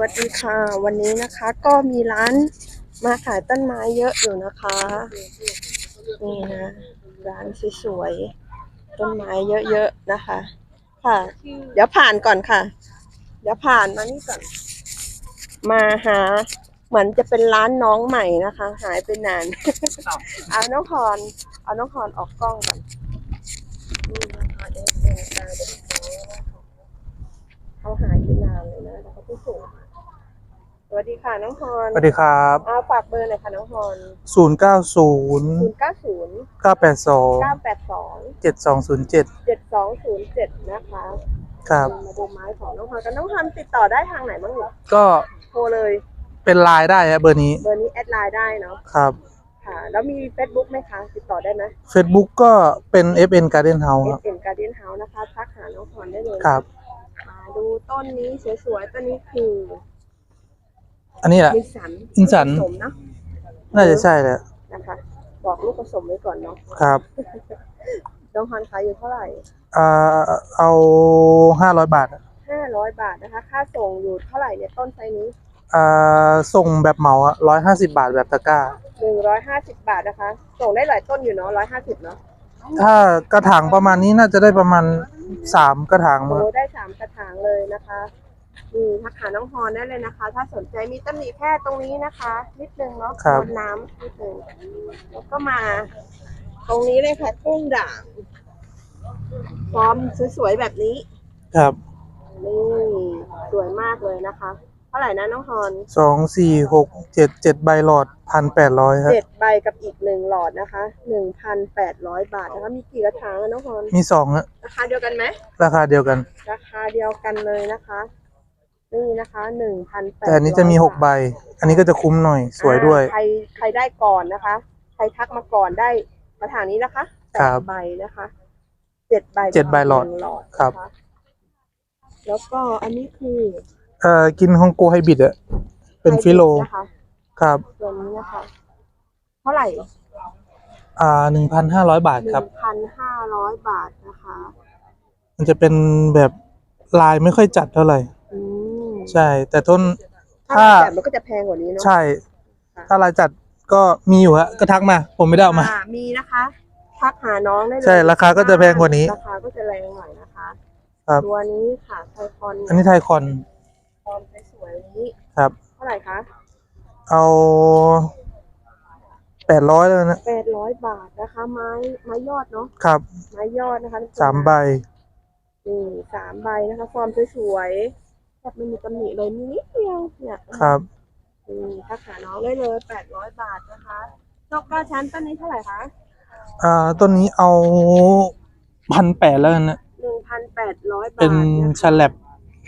วัสดีค่ะ วันนี้นะคะก็มีร้านมาขายต้นไม้เยอะอยู่นะคะ นี่นะร้านสวยๆต้นไม้เยอะๆนะคะ ค่ะ เดี๋ยวผ่านก่อนค่ะ เดี๋ยวผ่านมานี่ก่อน มาหาเหมือนจะเป็นร้านน้องใหม่นะคะ หายไปนานเอาน้องคอนเอาน้องคอนออกกล้องก่อนนี่นะคะเอฟเอ็นกาเด้นเขาหายไปนานเลยนะแล้วเขาเพิ่งส่ง วัสดีค่ะน้องคอนสวัสดีครับเอาฝากเบอร์หน่อยค่ะน้องคอน090ศูนย์เก้าศูนย์982เก้าแปดสอง7207เจ็ดสองศูนย์เจ็ดนะคะครับมาดูไม้ของน้องคอนกันน้องคอนติดต่อได้ทางไหนบ้างเนี่ยก็โทรเลยเป็นไลน์ได้ครับเบอร์นี้ เบอร์นี้แอดไลน์ได้เนาะครับค่ะแล้วมี Facebook ไหมคะ ติดต่อได้ไหม Facebook ก็เป็น FN Garden House เอครับสเอ็นการ์เดนเฮาส์นะคะทักหาน้องพรได้เลยครับ มาดูต้นนี้สวยๆ ต้นนี้คือ อันนี้แหละอินสันอินสัน ผสมเนาะน่าจะใช่แหละนะคะ บอกลูกผสมไว้ก่อนเนาะครับน้องพรขายอยู่เท่าไหร่อ่าเอา500บาทห้าร้อยบาทนะคะ ค่าส่งอยู่เท่าไหร่เนี่ยต้นไซส์นี้อ่าส่งแบบเหมาอะ150บาทแบบตะกร้า หนึ่งร้อยห้าสิบบาทนะคะ ส่งได้หลายต้นอยู่เนาะร้อยห้าสิบเนาะถ้ากระถางประมาณนี้น่าจะได้ประมาณ3กระถางโอ้มาได้สามกระถางเลยนะคะ นี่ทักหาน้องพรได้เลยนะคะ ถ้าสนใจมีตำหนิแค่ตรงนี้นะคะ นิดนึงเนาะครับ รดน้ำนิดนึงแล้วก็มา ตรงนี้เลยค่ะกุ้งด่างพร้อมสวยๆแบบนี้ ครับนี่สวยมากเลยนะคะ เท่าไหร่นะน้องฮอน2 4 6 7 7ใบหลอด1,800ครับ เจ็ดใบกับอีกหนึ่งหลอดนะคะหนึ่งพันแปดร้อยบาทนะคะ มีกี่กระถางอะน้องฮอนมี2ฮะราคาเดียวกันไหมราคาเดียวกัน ราคาเดียวกันเลยนะคะ นี่นะคะหนึ่งพันแปดแต่อันนี้จะมี6ใบ อันนี้ก็จะคุ้มหน่อยสวยด้วย ใครใครได้ก่อนนะคะ ใครทักมาก่อนได้กระถางนี้นะคะแปครัดบใบนะคะเจ็ดใบเจ็ดใบหลอดนึ่งหลอดครับนะะแล้วก็อันนี้คือเอ่อกินฮองโกไฮบริดอะเป็นฟิโลนะคะครับตัวนี้นะคะ เท่าไหร่ อ่าหนึ่งพันห้าร้อยบาทหนึ่ครับงพันห้าร้อยบาทนะคะ มันจะเป็นแบบลายไม่ค่อยจัดเท่าไหร่อืม ใช่ แต่ต้นถ้าถ้าแต่มันก็จะแพงกว่านี้เนาะใช่ ถ้าลายจัดก็มีอยู่ฮะก็ทักมา ผมไม่ได้เอามา อ่มีนะคะ ทักหาน้องได้เลยใช่ราคาก็จะแพงกว่านี้ราคาก็จะแรงหน่อยนะคะครับ ตัวนี้ค่ะไทคอนอันนี้ไทยคอนคอนสวยๆนี้ครับ เท่าไหร่คะเอาแปดร้อยแล้วนะแปดร้อยบาทนะคะ ไม้ไม้ยอดเนาะครับไม้ยอดนะคะสามใบนี่สามใบนะคะฟอร์มสวยๆ แบบไม่มีตำหนิเลยมีนิดเดียวเนี่ยครับนี่ทักหาน้องได้เลยแปดร้อยบาทนะคะนกเก้าชั้นต้นนี้เท่าไหร่คะอ่าต้นนี้เอาพันแปดแล้วกันนะหนึ่งพันแปดร้อยบาทเป็นนะคะฉลับ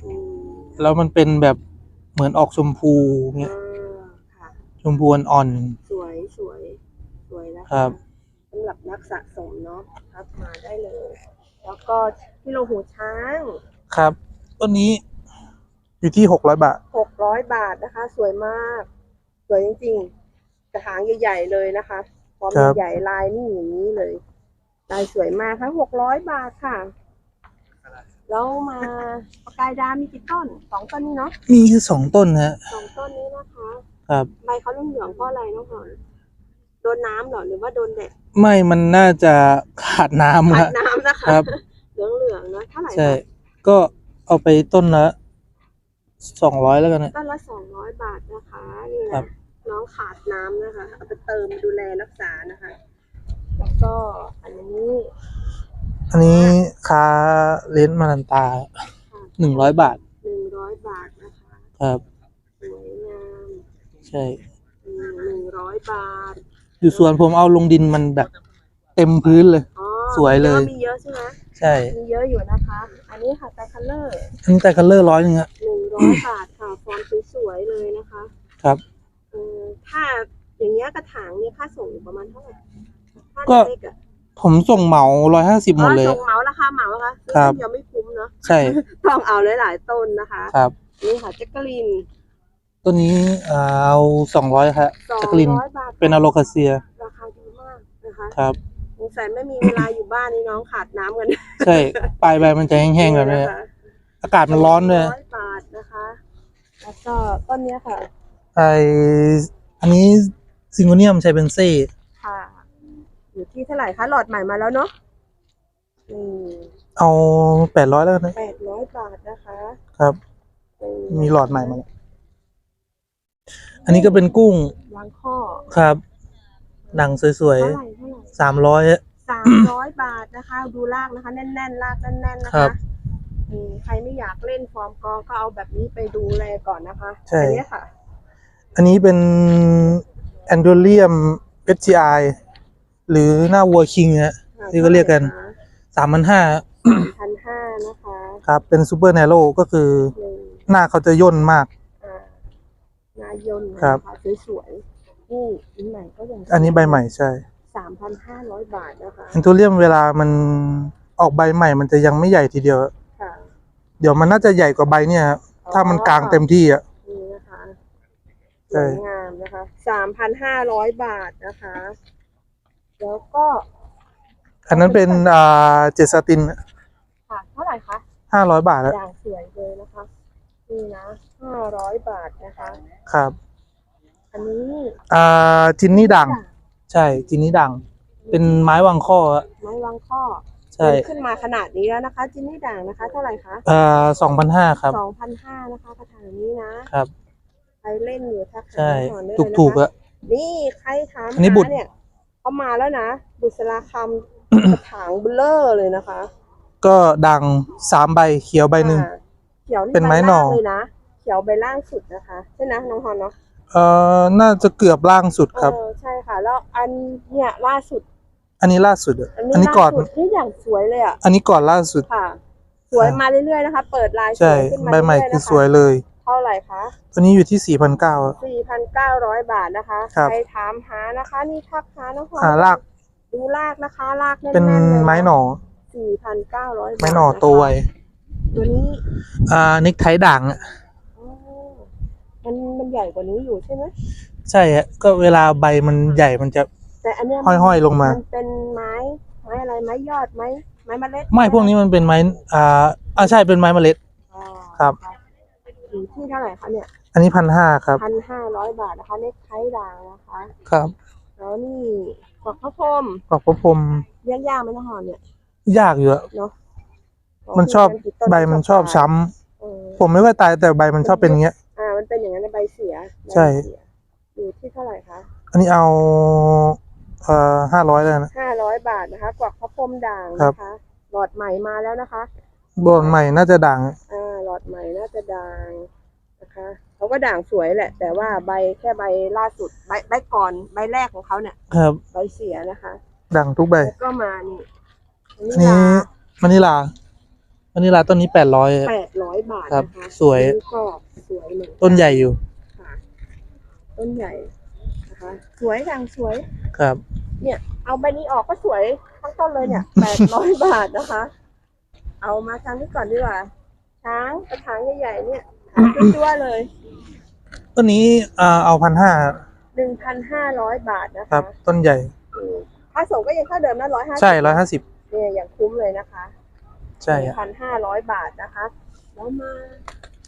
อืมแล้วมันเป็นแบบเหมือนออกชมพูเงี้ยอ่าค่ะ ชมพูอ่อนสวยสวยสวยนะะๆครับ สำหรับนักสะสมเนาะทักมาได้เลย แล้วก็ที่โลหูช้างครับต้นนี้ อยู่ที่หกร้อยบาท หกร้อยบาทนะคะ สวยมาก สวยจริงๆ กระถางใหญ่ๆเลยนะคะพร้อมครับ ใหญ่ๆลายนี่อย่างนี้เลย ลายสวยมากทั้งหกร้อยบาทค่ะ แล้วมาปากกายดามีกี่ต้นสองต้นนี้เนาะมีแค่สองต้นฮะสองต้นนี้นะคะ ครับ ใบเขาเหลืองๆเพราะอะไรน้องหอนโดนน้ำเหรอหรือว่าโดนแดดไม่มันน่าจะขาดน้ำขาฮะดน้ำนะคะ ครับ เหลืองๆเนาะเท่าไหร่ใช่คะก็เอาไปต้นละ สองร้อยแล้วกันนะ ต้นละสองร้อยบาทนะคะนี่ครันะบ น้องขาดน้ำนะคะเอาไปเติมดูแลรักษานะคะ แล้วก็อันนี้อันนี้คาเลนส์มารันตาหนึ่งร้อยบาทหนึ่งร้อยบาทนะคะครับ สวยงามใช่ หนึ่งร้อยบาทอยู่สวนผมเอาลงดินมันแบบเต็มพื้นเลย อ๋อสวยเลย มีเยอะใช่ไหมใช่มีเยอะอยู่นะคะ อันนี้ค่ะแต่คัลเลอร์อันนี้แต่คัลเลอร์ร้อยหนึ่งอะหนึ่ง ร้อยบาทค่ะฟอร์มสวยๆเลยนะคะครับเออถ้าอย่างเงี้ยกระถางเนี่ยค่าส่งอยู่ประมาณเท่าไหร่ถ้าก็ เล็กอะผมส่งเหมาร้อยห้าสิบหมดเลย อ๋ออะส่งเหมาราคาเหมาอะคะซื้อครับต้นเดียวไม่คุ้มเนาะใช่ต้องเอาหลายๆต้นนะคะ ครับ นี่ค่ะแจ็คเกอรีนตัวนี้เอาสองร้อยครับสองจักริน ร้อยบาทเป็นอะโลคาเซียราคาดีมากนะคะครับ สงสัยไม่มีเวลาอยู่บ้านนี่น้องขาดน้ำกันใช่ ปลายใบมันจะแห้งๆแบบนี้นะคะ อากาศมันร้อนด้วยร้อยบาทนะคะ แล้วก็ต้นเนี้ยค่ะ ไออันนี้ซิงโกเนียมไชเบนเซ่ค่ะ อยู่ที่เท่าไหร่คะ หลอดใหม่มาแล้วเนาะนี่เอาแปดร้อยแล้วกันนะแปดร้อยบาทนะคะครับนี่มีหลอดใหม่มาแล้วอันนี้ก็เป็นกุ้งวางข้อครับหนังสวยเท่าไหร่เท่าไหร่ ๆสามร้อย สามร้อยบาทนะคะ ดูลากนะคะ แน่นๆลากแน่นๆนะครัคะบอืม ใครไม่อยากเล่นฟอร์มกอก็เอาแบบนี้ไปดูแลก่อนนะคะใช่ อันเนี้ยค่ะ อันนี้เป็นแอนโดเลียมเอชไอหรือหน้าวัวคิงฮะ ที่เขาเรียกกัน สามพันห้าพันห้านะคะครับ เป็นซูเปอร์ a นโรก็คือ หนึ่งหน้าเขาจะย่นมาก อ่านายนครับนะคะสวยๆนี่อันใหม่ก็ยังอันนี้ใบใหม่ใช่สามพันห้าร้อยบาทนะคะ แอนโทเลียมเวลามันออกใบใหม่มันจะยังไม่ใหญ่ทีเดียวค่ะเดี๋ยวมันน่าจะใหญ่กว่าใบเนี่ยครับถ้ามันกลางเต็มที่อะนี่นะคะสใช่วยงามนะคะสามพันห้าร้อยบาทนะคะ แล้วก็อันนั้นเป็นอ่าเจสตินค่ะเท่าไหร่คะห้าร้อยบาทแล้วอย่างสวยเลยนะคะนี่นะห้าร้อยบาทนะคะ ครับ อันนี้อ่าจินนี่ด่างใช่จินนี่ด่างเป็นไม้วางข้ออะไม้วางข้อ ใช่ ขึ้นมาขนาดนี้แล้วนะคะ จินนี่ด่างนะคะ เท่าไหร่คะอ่าสองพันห้าครับ สองพันห้านะคะกระถางนี้นะครับใครเล่นอยู่ทักหาใช่ ก่อนได้เลยถูกนะคะ ถูกๆอะ นี่ใครถามอันนี้หาบุตรเนี่ยเขามาแล้วนะ บุษราคำ กระถางเบลเลอร์เลยนะคะก็ด่างสามใบเขียวใบหนึ่ง อ่าเขียวเป็นไม้หน่อ ใบล่างเลยนะเขียวใบล่างสุดนะคะใช่นะน้องฮอนเนาะเอ่อน่าจะเกือบล่างสุดครับ เออใช่ค่ะ แล้วอันเนี่ยล่าสุด อันนี้ล่าสุดอะอันนี้อันนี้ก่อนล่าสุดนี่อย่างสวยเลยอะอันนี้ก่อนล่าสุดค่ะ สวยมาเรื่อยๆนะคะ เปิดลายสใช่วยขึ้นมาใบใหม่เรื่อยๆคือนะคะสวยเลย เท่าไหร่คะตัวนี้อยู่ที่สี่พันเก้า4,900บาทนะคะครับใครถามหานะคะ นี่ทักหาน้องฮอนอ่ารากดูลากนะคะลากแน่นๆเป็นเลยะไม้หน่อ4,900บาทไม้หน่อโตวไวตัวนี้ อ่านิกไทด่างอะอ๋อมันมันใหญ่กว่านี้อยู่ใช่ไหมใช่ฮะก็เวลาใบมันใหญ่มันจะ แต่อันเนี้ยห้อยๆลงมา นเป็นไม้ไม้อะไรไม้ยอดไม้ไม้เมล็ดไม่พวกนี้มันเป็นไม้อ่าอ่าใช่เป็นไม้เมล็ด อ๋อครับ อยู่ที่เท่าไหร่คะเนี่ยอันนี้พันห้าครับ พันห้าร้อยบาทนะคะเน็กไทด่างนะคะ ครับแล้วนี่กวักพระพรหมปอกประพรมเลี้ยงยากไหมน้องฮอนเนี่ยยากอยู่อะเนาะมันชอบใบมันชอบช้ำเออผมไม่ว่าตายแต่ใบมันชอบเป็นอย่างเงี้ย อ่า มันเป็นอย่างนั้นในใบเสียใช่ ใบเสียอยู่ที่เท่าไหร่คะอันนี้เอา เอ่อห้าร้อยแล้วนะ ห้าร้อยบาทนะคะ กวักพระพรหมด่างครับ นะคะ หลอดใหม่มาแล้วนะคะ บอนใหม่น่าจะด่าง อ่าหลอดใหม่น่าจะด่างนะคะเขาก็ด่างสวยแหละ แต่ว่าใบแค่ใบล่าสุดใบใบก่อนใบแรกของเขาเนี่ยครับ ใบเสียนะคะ ด่างทุกใบ แล้วก็มานี่อันนี้มานิลามานิลาต้นนี้แปดร้อย แปดร้อยบาทครับนะคะสวย อันนี้ก็สวยเหมือนกันต้นใหญ่อยู่ ค่ะต้นใหญ่นะคะ สวยด่างสวย ครับ เนี่ย เอาใบนี้ออกก็สวยทั้งต้นเลยเนี่ยแปดร้อยบาทนะคะ เอามาทางนี้ก่อนดีกว่า ช้างกระถางใหญ่ๆเนี่ยหาตัวๆเลยต้นนี้อ่าเอาพันห้าหนึ่งพันห้าร้อยบาทนะครัคะบต้นใหญ่อืมค่าส่งก็ยังเท่าเดิมนะร้อยห้าใช่ร้อยห้าสิบเนี่ยอย่างคุ้มเลยนะคะ ใช่หนึ่ฮะงพันห้าร้อยบาทนะคะแล้วมา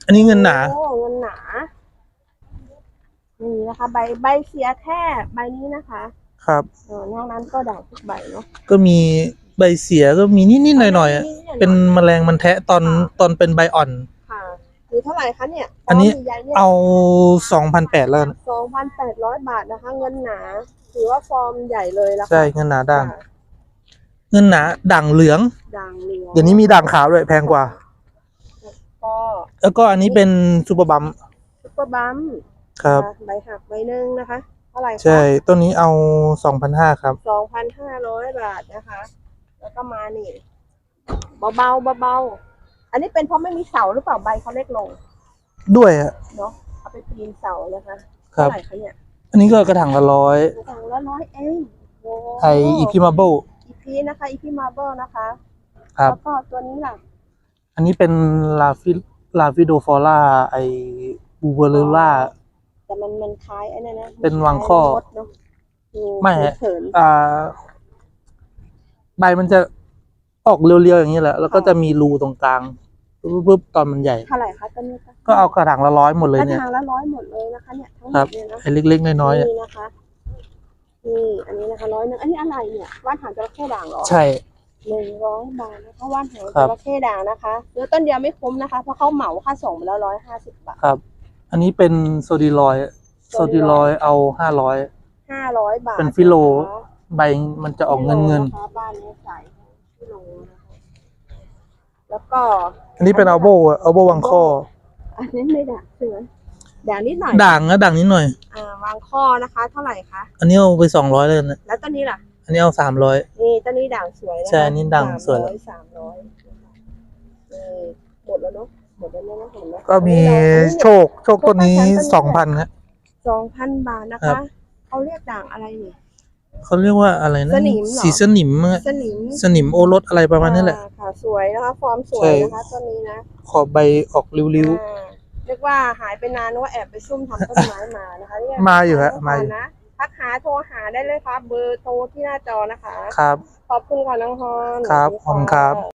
อันนี้เงินหนาโอ้เงินหนานี่นะคะ ใบใบเสียแค่ใบนี้นะคะ ครับเออนอกนั้นก็ด่างทุกใบเนาะ ก็มีใบเสียก็มีนิดๆหน่อยๆอะเป็นแมลงมันแทะตอนตอนเป็นใบอ่อน ค่ะอยู่เท่าไหร่คะเนี่ยอันนี้ใหญ่ๆเนี่ย เอาสองพันแปดแล้วกันสองพันแปดร้อยบาทนะคะ เงินหนา ถือว่าฟอร์มใหญ่เลยละค่ะใช่เงินหนาด่าง ค่ะเงินหนาด่างเหลืองด่างเหลืองเดี๋ยวนี้มีด่างขาวด้วยแพงกว่า ก็แล้วก็อันนี้เป็นซูเปอร์บัมซุปเปอร์บัมครับนะใบหักใบหนึ่งนะคะเท่าไหร่คะใช่ต้นนี้เอาสองพันห้าครับสองพันห้าร้อยบาทนะคะ แล้วก็มานี่เบาๆเบาๆอันนี้เป็นเพราะไม่มีเสาหรือเปล่าใบเขาเล็กลง ด้วยอะเนาะเอาไปปีนเสานะคะครัเท่าบไหร่คะเนี่ยอันนี้ก็กระถางละร้อยกระถางละร้อยเองโอ้ไออีพิมาเบิลอีพีนะคะอีพีมาเบิลนะคะ ครับ แล้วก็ตัวนี้ล่ะอันนี้เป็นลาฟิลาฟิโดฟอร่าไอบูเบอร์ล่า แต่มันมันคล้ายไอ้นั่นนะเป็นวางข้อมดเนอะดูไม่ฮะ เขิน อ่า ใบมันจะออกเรียวๆอย่างนี้แหละ แล้วก็จะมีรูตรงกลางรปุ๊บปุ๊บตอนมันใหญ่ เท่าไหร่คะต้นนี้คะก็เอากระถางละร้อยหมดเลยกระเนี่ยถางละร้อยหมดเลยนะคะ เนี่ยทั้งหมครับ ดเนี่ยนะไอ้เล็กๆน้อยๆเนี่ยนี่นะคะนี่อันนี้นะคะร้อยหนึ่งอันนี้อะไรเนี่ยว่านหางจระเข้ด่างเหรอ ใช่ หนึ่งร้อยบาทนะคะว่านหางครัจบระเข้ด่างนะคะเนื้อต้นเดียวไม่คุ้มนะคะ เพราะเขาเหมาค่าส่งไปแล้วร้อยห้าสิบบาทครับ อันนี้เป็นโซดิลอยด์โซดิลอยด์เอาห้าร้อย ห้าร้อยบาทเป็นฟิโลนะคะใบมันจะออกเงินเงินฟิโลนะคะบ้านนี้ใส่ฟิโลนะคะแล้วก็ อันนี้เป็นอัลโบอัลโบวังข้อ อันนี้ไม่ด่างใช่ไหมด่างนิดหน่อยด่างนะด่างนิดหน่อย อ่าวางข้อนะคะ เท่าไหร่คะ อันนี้เอาไปสองร้อยเลยนะแล้วต้นนี้ล่ะ อันนี้เอาสามร้อย นี่ต้นนี้ด่างสวยนะคะใช่อันนี้ด่างสวยสามร้อยสามร้อยนะคะนี่หมดแล้วเนาะหมดแล้วเนาะเห็นไหม ก็มีโชคโชคต้นนี้สองพันฮะสองพันบาทนะครัคะบ เขาเรียกด่างอะไรเนี่ย เขาเรียกว่าอะไรนะสนิมเหรอ สีสนิมอะสนิมสนิมโอรสอะไรประมาณนี้แหละ อ่าค่ะสวยนะคะฟอร์มสวใช่ยนะคะต้นนี้นะขอบใบออกริ้ว อ่าเรียกว่าหายไปนานนึกว่าแอบไปซุ่มทำต้นไม้มานะคะเนี่ยมาอยู่ฮะทักมาอยู่ นะทักหาโทรหาได้เลยครับเบอร์โทรที่หน้าจอนะคะ ๆครับ ขอบคุณค่ะน้องพรครับ สวัสดีขอบคุณครับะ